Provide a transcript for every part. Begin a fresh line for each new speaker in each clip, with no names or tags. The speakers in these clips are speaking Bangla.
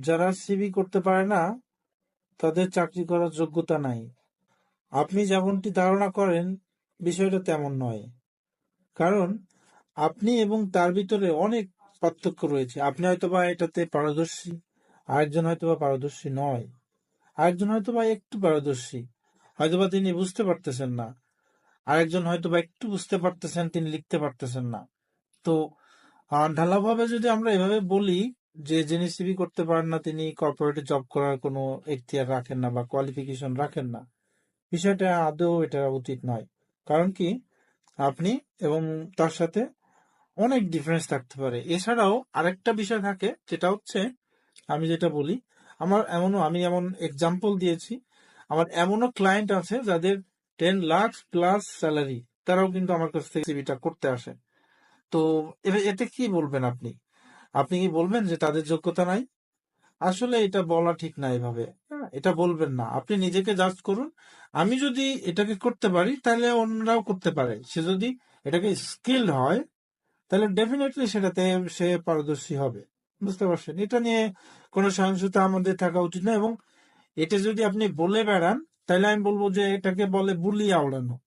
যারা সিবি করতে পারে না, তাদের চাকরি করার যোগ্যতা নাই। আপনি যেমনটি ধারণা করেন, বিষয়টা তেমন নয়। কারণ, আপনি এবং তার ভিতরে অনেক পার্থক্য রয়েছে। আপনি হয়তোবা এটাতে পারদর্শী, আরেকজন হয়তোবা পারদর্শী নয়। আরেকজন হয়তোবা একটু পারদর্শী, হয়তোবা তিনি বুঝতে পারতেছেন না। আরেকজন হয়তোবা একটু বুঝতে পারতেছেন, তিনি লিখতে পারতেছেন না। তো ঢালাভাবে যদি আমরা এভাবে বলি যে যিনি করতে পারেন না, তিনি কর্পোরেটে জব করার কোনো এখতিয়ার রাখেন না বা কোয়ালিফিকেশন রাখেন না। বিষয়টা আদৌ এটা উচিত নয়। কারণ কি? আপনি এবং তার সাথে অনেক ডিফারেন্স থাকতে পারে। এছাড়াও আরেকটা বিষয় থাকে, যেটা হচ্ছে, আমি যেটা বলি, আমার এমনও, আমি এমন এক্সাম্পল দিয়েছি, আমার এমনও ক্লায়েন্ট আছে যাদের টেন লাখ প্লাস স্যালারি তারাও কিন্তু আমার কাছ থেকে সিভিটা করতে আসে। তো এতে কি বলবেন আপনি? আপনি কি বলবেন যে তাদের যোগ্যতা নাই? আসলে এটা বলা ঠিক না এভাবে। হ্যাঁ, এটা বলবেন না। আপনি নিজেকে জাজ করুন। আমি যদি এটাকে করতে পারি তাহলে অন্যরাও করতে পারে। সে যদি এটাকে স্কিল হয় তাহলে ডেফিনেটলি সেটাতে সে পারদর্শী হবে। বুঝতে পারছেন? এটা নিয়ে কোনো সহিংসতা আমাদের থাকা উচিত না এবং এটা যদি আপনি বলে বেড়ান তাহলে আমি বলব যে এটাকে বলে বুলিয়ে আওড়ানো।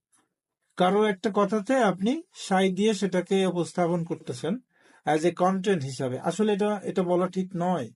কারও একটা কথাতে আপনি সাই দিয়ে সেটাকে উপস্থাপন করতেছেন। অ্যাজ এ কন্টেন্ট হিসাবে। আসলে এটা এটা বলা ঠিক নয়।